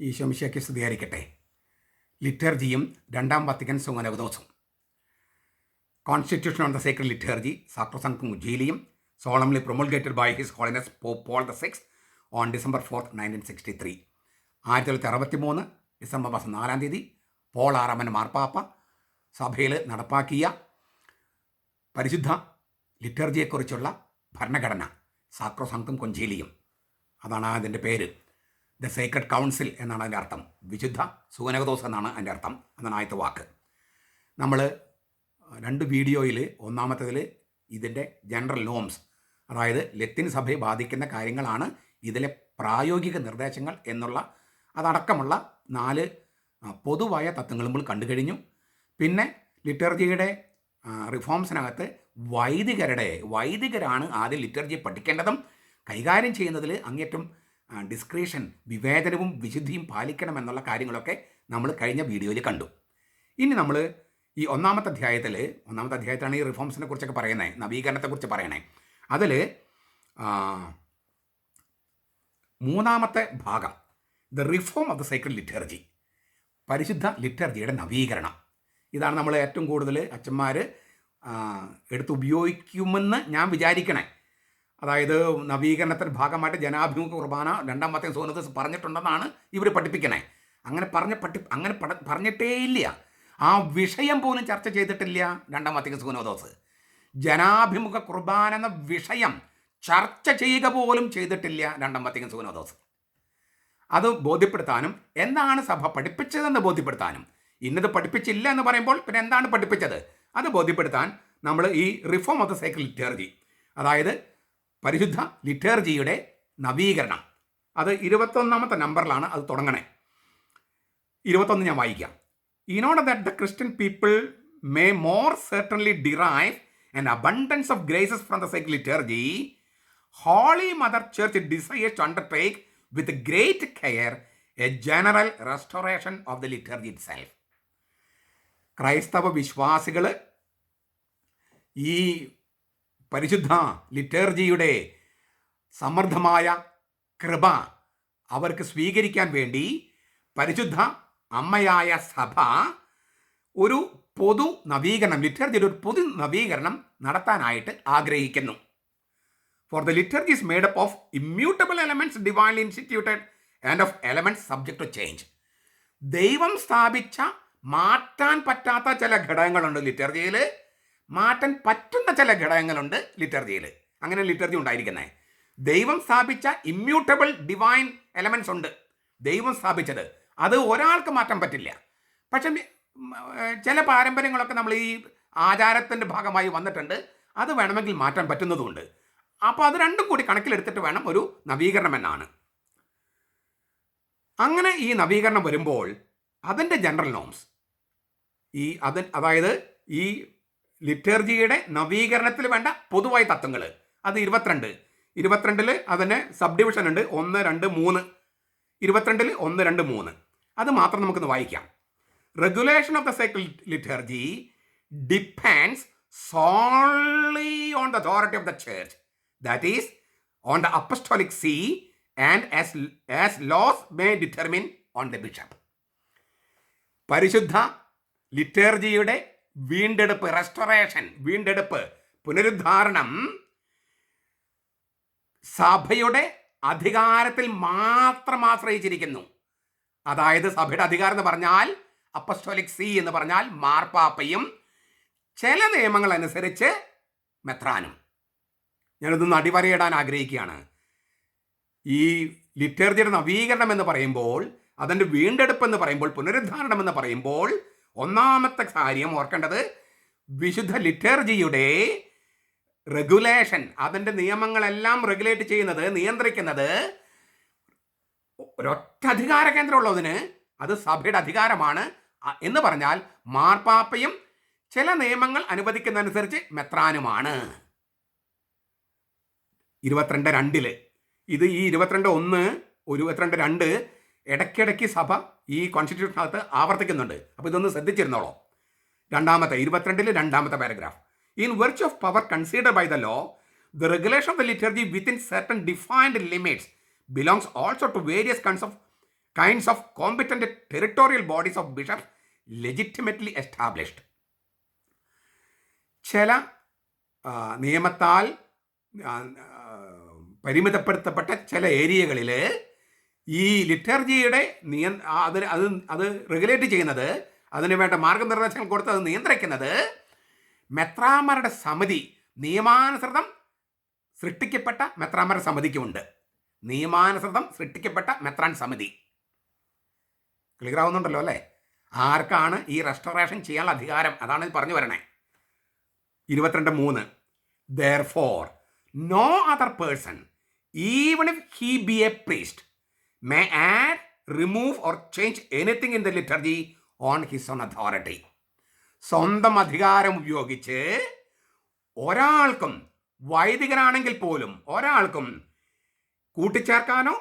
ഈശോമിശയ്ക്ക് സ്തുതിയായിരിക്കട്ടെ. ലിറ്റർജിയും രണ്ടാം Vatican സുങ്ങനവദോസും constitution on the sacred liturgy സാക്രോസങ്കും ഉജ്ജീലിയും solemnly promulgated by his holiness Pope Paul the six on December fourth nineteen sixty three ആയിരത്തി തൊള്ളായിരത്തി അറുപത്തി മൂന്ന് ഡിസംബർ മാസം നാലാം തീയതി പോൾ ആറാമൻ മാർപ്പാപ്പ സഭയിൽ നടപ്പാക്കിയ പരിശുദ്ധ ലിറ്റർജിയെക്കുറിച്ചുള്ള ഭരണഘടന സാക്രോസംഘം കൊഞ്ചീലിയും അതാണ് അതിന്റെ പേര്. ദ സേക്രഡ് കൗൺസിൽ എന്നാണ് അതിന്റെ അർത്ഥം. വിശുദ്ധ സൂനകദോസ് എന്നാണ് അതിന്റെ അർത്ഥം എന്നാണ് ആദ്യത്തെ വാക്ക്. നമ്മൾ രണ്ട് വീഡിയോയിൽ ഒന്നാമത്തേതിൽ ഇതിന്റെ ജനറൽ നോംസ് അതായത് ലത്തിൻ സഭയെ ബാധിക്കുന്ന കാര്യങ്ങളാണ് ഇതിലെ പ്രായോഗിക നിർദ്ദേശങ്ങൾ എന്നുള്ള അതടക്കമുള്ള നാല് പൊതുവായ തത്വങ്ങൾ നമ്മൾ കണ്ടു കഴിഞ്ഞു. പിന്നെ ലിറ്റർജിയുടെ റിഫോംസിനകത്ത് വൈദികരുടെ വൈദികരാണ് ആദ്യം ലിറ്റർജി പഠിക്കേണ്ടതും കൈകാര്യം ചെയ്യുന്നതിൽ അങ്ങേറ്റം ഡിസ്ക്രീഷൻ വിവേചനവും വിശുദ്ധിയും പാലിക്കണം എന്നുള്ള കാര്യങ്ങളൊക്കെ നമ്മൾ കഴിഞ്ഞ വീഡിയോയിൽ കണ്ടു. ഇനി നമ്മൾ ഈ ഒന്നാമത്തെ അധ്യായത്തിൽ ഒന്നാമത്തെ അധ്യായത്തിലാണ് ഈ റിഫോംസിനെ കുറിച്ചൊക്കെ പറയുന്നത് നവീകരണത്തെക്കുറിച്ച് പറയണേ അതിൽ മൂന്നാമത്തെ ഭാഗം the reform of the sacred liturgy പരിശുദ്ധ ലിറ്റർജിയുടെ നവീകരണം. ഇതാണ് നമ്മൾ ഏറ്റവും കൂടുതൽ അച്ഛന്മാർ എടുത്ത് ഉപയോഗിക്കുമെന്ന് ഞാൻ വിചാരിക്കണേ. അതായത് നവീകരണത്തിന്റെ ഭാഗമായിട്ട് ജനാഭിമുഖ കുർബാന രണ്ടാമത്തെ സോനത്ത് പറഞ്ഞിട്ടുണ്ടെന്നാണ് ഇവർ പഠിപ്പിക്കണേ. അങ്ങനെ പറഞ്ഞ പഠി അങ്ങനെ പഠ പറഞ്ഞിട്ടേ ഇല്ല ആ വിഷയം പോലും ചർച്ച ചെയ്തിട്ടില്ല രണ്ടാം മത്തിക സൂനോദോസ് ജനാഭിമുഖ കുർബാന എന്ന വിഷയം ചർച്ച ചെയ്യുക പോലും ചെയ്തിട്ടില്ല രണ്ടാം മത്തിക സൂനോദോസ് അത് ബോധ്യപ്പെടുത്താനും എന്താണ് സഭ പഠിപ്പിച്ചതെന്ന് ബോധ്യപ്പെടുത്താനും. ഇന്നത് പഠിപ്പിച്ചില്ല എന്ന് പറയുമ്പോൾ പിന്നെ എന്താണ് പഠിപ്പിച്ചത്? അത് ബോധ്യപ്പെടുത്താൻ നമ്മൾ ഈ reform of the sacred liturgy അതായത് പരിശുദ്ധ ലിറ്റേർജിയുടെ നവീകരണം. അത് ഇരുപത്തൊന്നാമത്തെ നമ്പറിലാണ് അത് തുടങ്ങണേ. ഇരുപത്തൊന്ന് ഞാൻ വായിക്കാം. Order that the Christian people may more certainly derive and abundance of graces from the sacred liturgy holy mother church desires to undertake with great care a general restoration of the liturgy itself ക്രൈസ്തവ വിശ്വാസികൾ ഈ പരിശുദ്ധ ലിറ്റേർജിയുടെ സമൃദ്ധമായ കൃപ അവർക്ക് സ്വീകരിക്കാൻ വേണ്ടി പരിശുദ്ധ അമ്മയായ സഭ ഒരു പൊതു നവീകരണം ലിറ്റർജിയുടെ ഒരു പൊതു നവീകരണം നടത്താനായിട്ട് ആഗ്രഹിക്കുന്നു. For the liturgy is made up of immutable elements divine instituted and of elements subject to change ദൈവം സ്ഥാപിച്ച മാറ്റാൻ പറ്റാത്ത ചില ഘടകങ്ങളുണ്ട് ലിറ്റർജിയിൽ മാറ്റാൻ പറ്റുന്ന ചില ഘടകങ്ങളുണ്ട് ലിറ്റർജിയിൽ അങ്ങനെ ലിറ്റർജി ഉണ്ടായിരിക്കുന്നത് ദൈവം സ്ഥാപിച്ച ഇമ്മ്യൂട്ടബിൾ ഡിവൈൻ എലമെൻസ് ഉണ്ട്. ദൈവം സ്ഥാപിച്ചത്. അത് ഒരാൾക്ക് മാറ്റാൻ പറ്റില്ല. പക്ഷെ ചില പാരമ്പര്യങ്ങളൊക്കെ നമ്മൾ ഈ ആചാരത്തിന്റെ ഭാഗമായി വന്നിട്ടുണ്ട്. അത് വേണമെങ്കിൽ മാറ്റാൻ പറ്റുന്നതുമുണ്ട്. അപ്പോൾ അത് രണ്ടും കൂടി കണക്കിലെടുത്തിട്ട് വേണം ഒരു നവീകരണം എന്നാണ്. അങ്ങനെ ഈ നവീകരണം വരുമ്പോൾ അതിന്റെ ജനറൽ നോംസ് ഈ അത് അതായത് ഈ ലിറ്റർജിയുടെ നവീകരണത്തിൽ വേണ്ട പൊതുവായ തത്വങ്ങൾ. അത് ഇരുപത്തിരണ്ട്. ഇരുപത്തിരണ്ടിൽ അതിന് സബ് ഡിവിഷൻ ഉണ്ട്. ഒന്ന് രണ്ട് മൂന്ന്. ഇരുപത്തിരണ്ടിൽ ഒന്ന് രണ്ട് മൂന്ന്. അത് മാത്രം നമുക്കൊന്ന് വായിക്കാം. Regulation of the cycle liturgy depends solely on the authority of the church that is on the apostolic see and as as laws may determine on the bishop പരിശുദ്ധ ലിറ്റർജിയുടെ വീണ്ടെടുപ്പ് റെസ്റ്റോറേഷൻ വീണ്ടെടുപ്പ് പുനരുദ്ധാരണം സഭയുടെ അധികാരത്തിൽ മാത്രം ആശ്രയിച്ചിരിക്കുന്നു. അതായത് സഭയുടെ അധികാരം എന്ന് പറഞ്ഞാൽ അപ്പസ്റ്റോലിക് സി എന്ന് പറഞ്ഞാൽ മാർപ്പാപ്പയും ചില നിയമങ്ങൾ അനുസരിച്ച് മെത്രാനും. ഞാനിതൊന്ന് അടിവരയിടാൻ ആഗ്രഹിക്കുകയാണ്. ഈ ലിറ്റർജിയുടെ നവീകരണം എന്ന് പറയുമ്പോൾ അതിന്റെ വീണ്ടെടുപ്പ് എന്ന് പറയുമ്പോൾ പുനരുദ്ധാരണം എന്ന് പറയുമ്പോൾ ഒന്നാമത്തെ കാര്യം ഓർക്കേണ്ടത് വിശുദ്ധ ലിറ്റർജിയുടെ റെഗുലേഷൻ അതിന്റെ നിയമങ്ങളെല്ലാം റെഗുലേറ്റ് ചെയ്യുന്നത് നിയന്ത്രിക്കുന്നത് ഒരൊറ്റ അധികാര കേന്ദ്രമുള്ളതിന് അത് സഭയുടെ അധികാരമാണ്. എന്ന് പറഞ്ഞാൽ മാർപ്പാപ്പയും ചില നിയമങ്ങൾ അനുവദിക്കുന്നതനുസരിച്ച് മെത്രാനുമാണ്. ഇരുപത്തിരണ്ട് രണ്ടിൽ. ഇത് ഈ ഇരുപത്തിരണ്ട് ഒന്ന് ഇരുപത്തിരണ്ട് രണ്ട് ഇടയ്ക്കിടയ്ക്ക് സഭ ഈ കോൺസ്റ്റിറ്റ്യൂഷനകത്ത് ആവർത്തിക്കുന്നുണ്ട്. അപ്പോൾ ഇതൊന്ന് ശ്രദ്ധിച്ചിരുന്നോളൂ. രണ്ടാമത്തെ ഇരുപത്തിരണ്ടിലെ രണ്ടാമത്തെ paragraph. In virtue of power consider by the law the regulation of the liturgy within certain defined limits belongs also to various kinds of kinds of competent territorial bodies of bishop legitimately established ചില നിയമത്താൽ പരിമിതപ്പെടുത്തപ്പെട്ട ചില ഏരിയകളിൽ ഈ ലിറ്റർജിയുടെ നിയ അത് അത് അത് regulate ചെയ്യുന്നത് അതിന് വേണ്ട മാർഗനിർദ്ദേശങ്ങൾ കൊടുത്ത് അത് നിയന്ത്രിക്കുന്നത് മെത്രാമാരുടെ സമിതി നിയമാനുസൃതം സൃഷ്ടിക്കപ്പെട്ട മെത്രാമരുടെ സമിതിക്കുമുണ്ട്. നിയമാനുസൃതം സൃഷ്ടിക്കപ്പെട്ട മെത്രാൻ സമിതി. ക്ലിയർ ആവുന്നുണ്ടല്ലോ അല്ലേ? ആർക്കാണ് ഈ റെസ്റ്റോറേഷൻ ചെയ്യാനുള്ള അധികാരം? അതാണ് പറഞ്ഞു വരണേ. ഇരുപത്തിരണ്ട് മൂന്ന്. Therefore no other person even if he be a priest may add remove or change anything in the liturgy on his own authority സ്വന്തം അധികാരം ഉപയോഗിച്ച് ഒരാൾക്കും വൈദികനാണെങ്കിൽ പോലും ഒരാൾക്കും കൂട്ടിച്ചേർക്കാനോ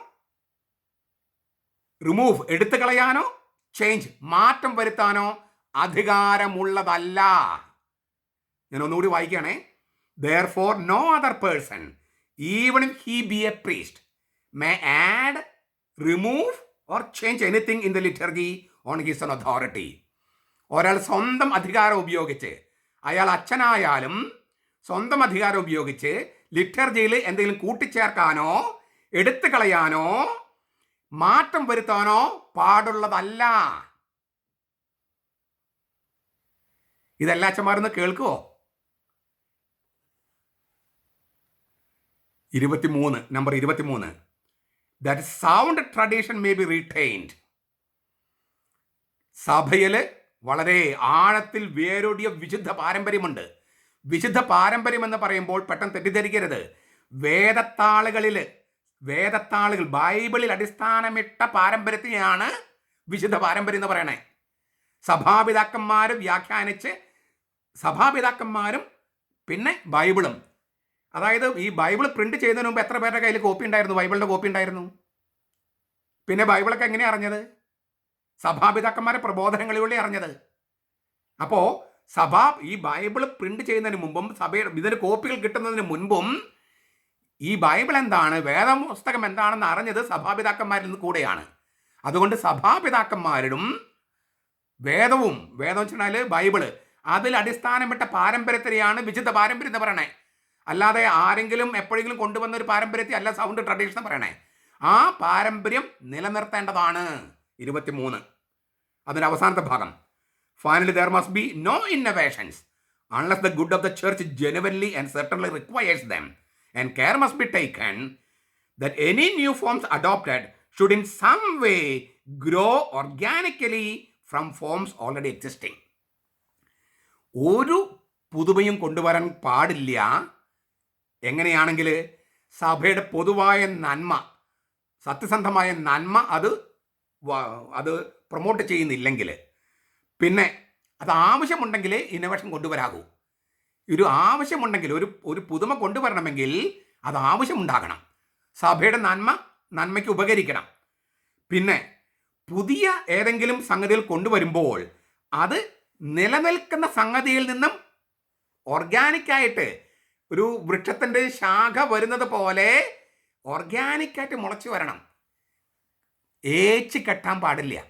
റിമൂവ് എടുത്തു കളയാനോ ചേഞ്ച് മാറ്റം വരുത്താനോ അധികാരമുള്ളതല്ല. ഞാൻ ഒന്നുകൂടി വായിക്കുകയാണേ. Therefore no other person even he be a priest may add remove or change anything in the liturgy on his own authority ഒരാൾ സ്വന്തം അധികാരം ഉപയോഗിച്ച് അയാൾ അച്ഛനായാലും സ്വന്തം അധികാരം ഉപയോഗിച്ച് ലിറ്റർജിയിൽ എന്തെങ്കിലും കൂട്ടിച്ചേർക്കാനോ എടുത്തു കളയാനോ മാറ്റം വരുത്താനോ പാടുള്ളതല്ല. ഇതെല്ലാ അച്ഛന്മാരൊന്ന് കേൾക്കുവോ? ഇരുപത്തിമൂന്ന് നമ്പർ ഇരുപത്തിമൂന്ന്. That sound tradition may be retained സഭയിൽ വളരെ ആഴത്തിൽ വേരോടിയ വിശുദ്ധ പാരമ്പര്യമുണ്ട്. വിശുദ്ധ പാരമ്പര്യം എന്ന് പറയുമ്പോൾ പെട്ടെന്ന് തെറ്റിദ്ധരിക്കരുത്. വേദത്താളുകളിൽ വേദത്താളുകൾ ബൈബിളിൽ അടിസ്ഥാനമിട്ട പാരമ്പര്യത്തെയാണ് വിശുദ്ധ പാരമ്പര്യം എന്ന് പറയണേ. സഭാപിതാക്കന്മാർ വ്യാഖ്യാനിച്ച് സഭാപിതാക്കന്മാരും പിന്നെ ബൈബിളും. അതായത് ഈ ബൈബിൾ പ്രിന്റ് ചെയ്യുന്നതിന് മുമ്പ് എത്ര പേരുടെ കയ്യിൽ കോപ്പി ഉണ്ടായിരുന്നു? ബൈബിളിന്റെ കോപ്പി ഉണ്ടായിരുന്നു? പിന്നെ ബൈബിളൊക്കെ എങ്ങനെയാ അറിഞ്ഞത്? സഭാപിതാക്കന്മാരെ പ്രബോധനങ്ങളിലൂടെ അറിഞ്ഞത്. അപ്പോൾ സഭാ ഈ ബൈബിൾ പ്രിന്റ് ചെയ്യുന്നതിന് മുമ്പും സഭയുടെ ഇതിന് കോപ്പികൾ കിട്ടുന്നതിന് മുൻപും ഈ ബൈബിൾ എന്താണ്? വേദം പുസ്തകം എന്താണെന്ന് അറിഞ്ഞത് സഭാപിതാക്കന്മാരിൽ നിന്ന് കൂടെയാണ്. അതുകൊണ്ട് സഭാപിതാക്കന്മാരും വേദവും വേദം വെച്ചാൽ ബൈബിൾ അതിൽ അടിസ്ഥാനമിട്ട പാരമ്പര്യത്തിനെയാണ് വിശുദ്ധ പാരമ്പര്യം എന്ന് പറയണേ. അല്ലാതെ ആരെങ്കിലും എപ്പോഴെങ്കിലും കൊണ്ടുവന്ന ഒരു പാരമ്പര്യത്തെ അല്ല സൗണ്ട് ട്രഡീഷൻ പറയണേ. ആ പാരമ്പര്യം നിലനിർത്തേണ്ടതാണ്. ഇരുപത്തിമൂന്ന്. അതിന്റെ അവസാനത്തെ ഭാഗം. Finally there must be no innovations unless the good of the church genuinely and certainly requires them and care must be taken that any new forms adopted should in some way grow organically from forms already existing ഒരു പുതുമയും കൊണ്ടുവരാൻ പാടില്ല. എങ്ങനെയാണെങ്കിൽ സഭയുടെ പൊതുവായ നന്മ സത്യസന്ധമായ നന്മ അത് അത് പ്രൊമോട്ട് ചെയ്യുന്നില്ലെങ്കിൽ പിന്നെ അത് ആവശ്യമുണ്ടെങ്കിൽ ഇന്നോവേഷൻ കൊണ്ടുവരാകൂ ഒരു ആവശ്യമുണ്ടെങ്കിൽ ഒരു ഒരു പുതുമ കൊണ്ടുവരണമെങ്കിൽ അത് ആവശ്യമുണ്ടാകണം. സഭയുടെ നന്മ നന്മയ്ക്ക് ഉപകരിക്കണം. പിന്നെ പുതിയ ഏതെങ്കിലും സംഗതികൾ കൊണ്ടുവരുമ്പോൾ അത് നിലനിൽക്കുന്ന സംഗതിയിൽ നിന്നും ഓർഗാനിക്കായിട്ട് ഒരു വൃക്ഷത്തിന്റെ ശാഖ വരുന്നത് പോലെ ഓർഗാനിക്കായിട്ട് മുളച്ചു വരണം. ഏച്ച് കെട്ടാൻ പാടില്ല.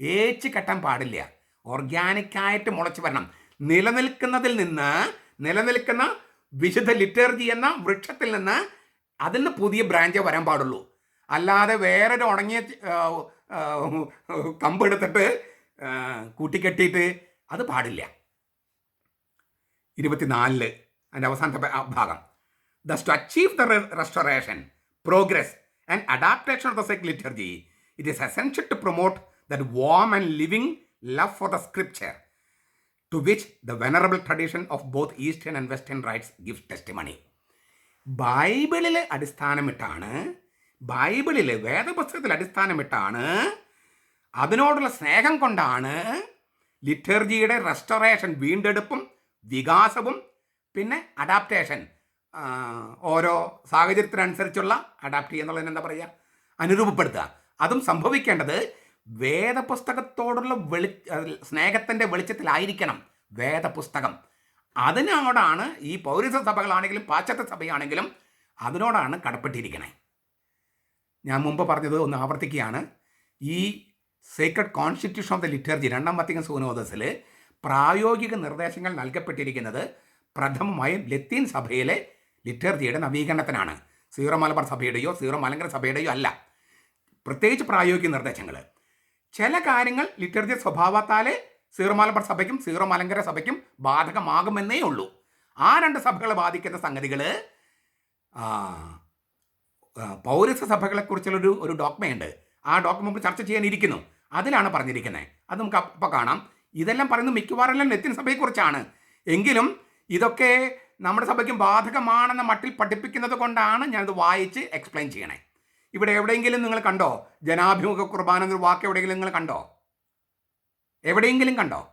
ഏച്ച് കെട്ടാൻ പാടില്ല. ഓർഗാനിക്കായിട്ട് മുളച്ചു വരണം. നിലനിൽക്കുന്നതിൽ നിന്ന് നിലനിൽക്കുന്ന വിശുദ്ധ ലിറ്റർജി എന്ന വൃക്ഷത്തിൽ നിന്ന് അതിൽ നിന്ന് പുതിയ ബ്രാഞ്ചേ വരാൻ പാടുള്ളൂ. അല്ലാതെ വേറൊരു ഉണങ്ങിയ കമ്പെടുത്തിട്ട് കൂട്ടിക്കെട്ടിയിട്ട് അത് പാടില്ല. ഇരുപത്തിനാലിൽ അതിന്റെ അവസാനത്തെ ഭാഗം. Thus to achieve the restoration progress and adaptation of the sacred liturgy it is essential to promote that warm and living love for the scripture which the venerable tradition of both eastern and western rites rites testimony ബൈബിളിൽ അടിസ്ഥാനമിട്ടാണ് ബൈബിളിൽ വേദപുസ്തകത്തിൽ അടിസ്ഥാനമിട്ടാണ് അതിനോടുള്ള സ്നേഹം കൊണ്ടാണ് ലിറ്റർജിയുടെ restoration വീണ്ടെടുപ്പും വികാസവും പിന്നെ adaptation ഓരോ സാഹചര്യത്തിനനുസരിച്ചുള്ള adapt എന്നുള്ളതിന് എന്താ പറയുക? അനുരൂപപ്പെടുത്തുക. അതും സംഭവിക്കേണ്ടത് വേദപുസ്തകത്തോടുള്ള വെളി സ്നേഹത്തിന്റെ വെളിച്ചത്തിലായിരിക്കണം വേദപുസ്തകം. അതിനോടാണ് ഈ പൗരസ സഭകളാണെങ്കിലും പാശ്ചാത്യ സഭയാണെങ്കിലും അതിനോടാണ് കടപ്പെട്ടിരിക്കണേ. ഞാൻ മുമ്പ് പറഞ്ഞത് ഒന്ന് ആവർത്തിക്കുകയാണ്. ഈ sacred constitution of the liturgy രണ്ടാം വത്തിക്കൻ സൂനോദസിൽ പ്രായോഗിക നിർദ്ദേശങ്ങൾ നൽകപ്പെട്ടിരിക്കുന്നത് പ്രഥമമായും ലത്തീൻ സഭയിലെ ലിറ്റർജിയുടെ നവീകരണത്തിനാണ്. സീറോ മലബാർ സഭയുടെയോ സീറോ മലങ്കര സഭയുടെയോ അല്ല. പ്രത്യേകിച്ച് പ്രായോഗിക നിർദ്ദേശങ്ങൾ ചില കാര്യങ്ങൾ ലിറ്റർജി സ്വഭാവത്താലേ സീറോ മലബാർ സഭയ്ക്കും സീറോ മലങ്കര സഭയ്ക്കും ബാധകമാകുമെന്നേ ഉള്ളൂ. ആ രണ്ട് സഭകളെ ബാധിക്കുന്ന സംഗതികൾ പൗരസ്യ സഭകളെക്കുറിച്ചുള്ളൊരു ഒരു ഡോക്മയുണ്ട്. ആ ഡോക്മ നമുക്ക് ചർച്ച ചെയ്യാനിരിക്കുന്നു. അതിലാണ് പറഞ്ഞിരിക്കുന്നത്. അത് നമുക്ക് അപ്പോൾ കാണാം. ഇതെല്ലാം പറയുന്നത് മിക്കവാറെല്ലാം ലത്തിൻ സഭയെക്കുറിച്ചാണ്. എങ്കിലും ഇതൊക്കെ നമ്മുടെ സഭയ്ക്കും ബാധകമാണെന്ന മട്ടിൽ പഠിപ്പിക്കുന്നത് കൊണ്ടാണ് ഞാനത് വായിച്ച് എക്സ്പ്ലെയിൻ ചെയ്യണേ. ഇവിടെ എവിടെയെങ്കിലും നിങ്ങൾ കണ്ടോ? ജനാഭിമുഖ കുർബാന എന്നൊരു വാക്ക് എവിടെയെങ്കിലും നിങ്ങൾ കണ്ടോ? എവിടെയെങ്കിലും കണ്ടോ?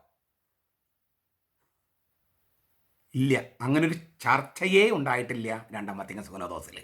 ഇല്ല. അങ്ങനൊരു ചർച്ചയേ ഉണ്ടായിട്ടില്ല രണ്ടാം വത്തിക്കൻ സുഗനദോസിൽ